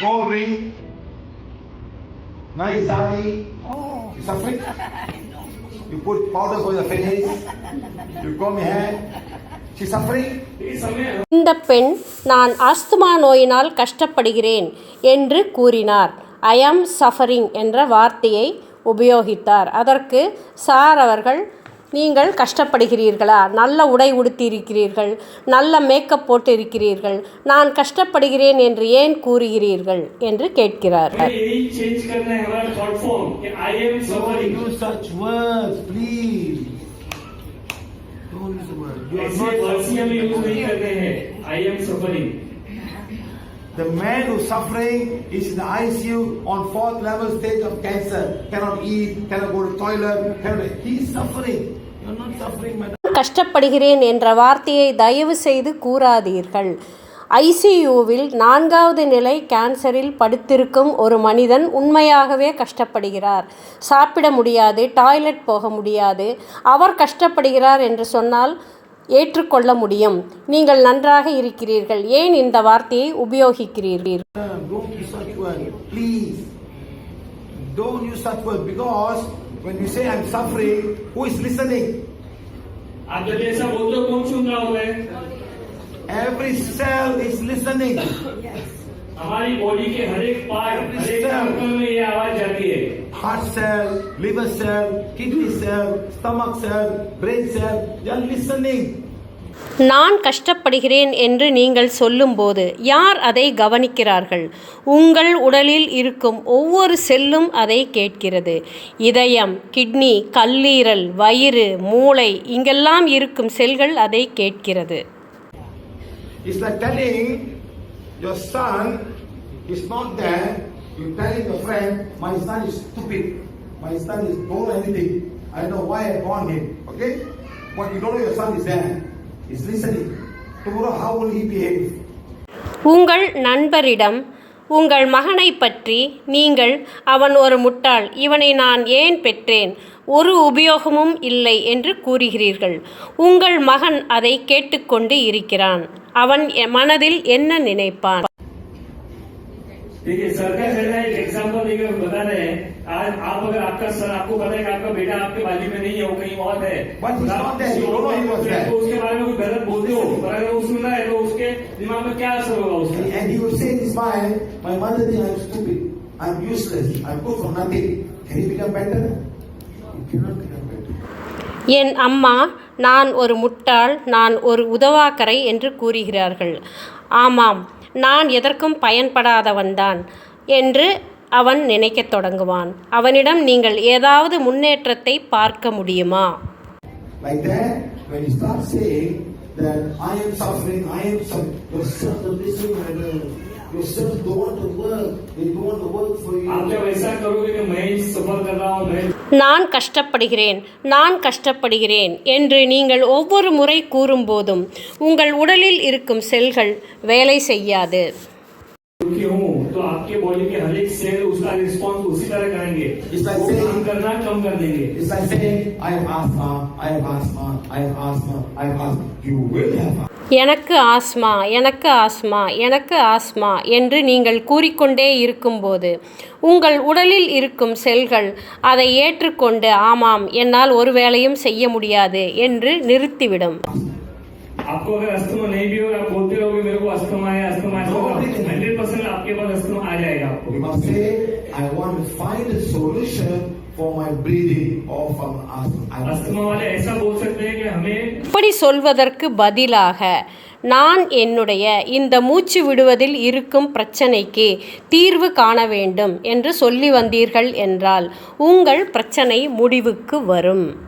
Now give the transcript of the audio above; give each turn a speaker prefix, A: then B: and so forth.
A: gold ring, nice sari. You suffering? You put powder for your face. You comb your hair. She suffering?
B: இந்த பெண் நான் asthma நோயினால் கஷ்டப்படுகிறேன் என்று கூறினார் ஐ ஆம் சஃபரிங் என்ற வார்த்தையை உபயோகித்தார் அதற்கு சார் அவர்கள் நீங்கள் கஷ்டப்படுகிறீர்களா நல்ல உடை உடுத்தியிருக்கிறீர்கள் நல்ல மேக்கப் போட்டிருக்கிறீர்கள் நான் கஷ்டப்படுகிறேன் என்று ஏன் கூறுகிறீர்கள் என்று கேட்கிறார்
A: The man who's suffering is in the ICU on fourth level stage of cancer, cannot eat, cannot go to toilet, cannot, he's suffering.
B: கஷ்டப்படுகிறேன் என்ற வார்த்தையை தயவு செய்து கூறாதீர்கள். ஐசியூவில் நான்காவது நிலை கேன்சரில் படுத்திருக்கும் ஒரு மனிதன் உண்மையாகவே கஷ்டப்படுகிறார். சாப்பிட முடியாது டாய்லெட் போக முடியாது. அவர் கஷ்டப்படுகிறார் என்று சொன்னால் ஏற்றுக்கொள்ள முடியும். நீங்கள் நன்றாக இருக்கிறீர்கள். ஏன் இந்த வார்த்தையை உபயோகிக்கிறீர்கள்?
A: Don't use such word, please. Don't use such word because when you say I'm suffering, who is listening?
C: आप जब ऐसा बोलते हो कौन सुन रहा होता है
A: Every cell is listening.
C: हमारी बॉडी के हर एक पार्ट हर एक अंग में ये आवाज जाती है
A: Heart cell, liver cell, kidney cell, stomach cell, brain cell, they are listening.
B: நான் கஷ்டப்படுகிறேன் என்று நீங்கள் சொல்லும்போது யார் அதை கவனிக்கிறார்கள் உங்கள் உடலில் இருக்கும் ஒவ்வொரு செல்லும் அதை கேட்கிறது இதயம் கிட்னி கல்லீரல் வயிறு மூளை இங்கெல்லாம் இருக்கும் செல்கள் அதை கேட்கிறது
A: It's like telling your son is not there. You telling your friend, my son is stupid. My son is don't know anything. I don't know why I born him. Okay? But you don't know your son is there. Listening. Tomorrow, how will he behave?
B: உங்கள் நண்பரிடம் உங்கள் மகனை பற்றி நீங்கள் அவன் ஒரு முட்டாள் இவனை நான் ஏன் பெற்றேன் ஒரு உபயோகமும் இல்லை என்று கூறுகிறீர்கள் உங்கள் மகன் அதை கேட்டுக்கொண்டு இருக்கிறான் அவன் மனதில் என்ன நினைப்பான்
C: देखिए सरकार जो है एक एग्जाम्पल देकर बता रहे हैं आज आप अगर आपका सर आपको पता है कि आपका बेटा आपके बाजू में नहीं है वो कहीं और है
A: But he's
C: आप
A: not there.
C: किसी
A: You don't know he was
C: और
A: there.
C: तो उसके बारे में कोई गलत बोलते हो और अगर वो सुन रहा है तो उसके दिमाग में क्या असर होगा उसका
A: And he will say in his mind, my mother thinks I'm stupid. I'm useless. I'm good for nothing. Can he become better? He cannot become better.
B: என் அம்மா நான் ஒரு முட்டாள் நான் ஒரு உதவாக்கரை என்று கூறுகிறார்கள் ஆமாம் நான் எதற்கும் பயன்படாதவன்தான் என்று அவன் நினைக்கத் தொடங்குவான் அவனிடம் நீங்கள் ஏதாவது முன்னேற்றத்தை பார்க்க முடியுமா
A: Like that, when you start saying that I am suffering, I am suffering, your cells are listening, my love. Your cells don't want to work. They don't want to work for you.
C: आप जब ऐसा करोगे कि मैं सफर कर रहा हूँ मैं
B: நான் கஷ்டப்படுகிறேன் நான் கஷ்டப்படுகிறேன் என்று நீங்கள் ஒவ்வொரு முறை கூறும்போதும் உங்கள் உடலில் இருக்கும் செல்கள் வேலை செய்யாது. எனக்கு ஆஸ்மா எனக்கு ஆஸ்மா எனக்கு ஆஸ்மா என்று நீங்கள் கூறிக்கொண்டே இருக்கும்போது உங்கள் உடலில் இருக்கும் செல்கள் அதை ஏற்றுக்கொண்டு ஆமாம் என்னால் ஒரு வேலையும் செய்ய முடியாது என்று நிறுத்திவிடும்
C: आपको अगर अस्थमा नहीं भी हो आप बोलते रहोगे मेरे को अस्थमा है अस्थमा है हंड्रेड परसेंट आपके पास अस्थमा आ जाएगा आपको
A: You must say, I want to find
B: இப்படி சொல்வதற்கு பதிலாக நான் என்னுடைய இந்த மூச்சு விடுவதில் இருக்கும் பிரச்சனைக்கு தீர்வு காண வேண்டும் என்று சொல்லி வந்தீர்கள் என்றால் உங்கள் பிரச்சனை முடிவுக்கு வரும்.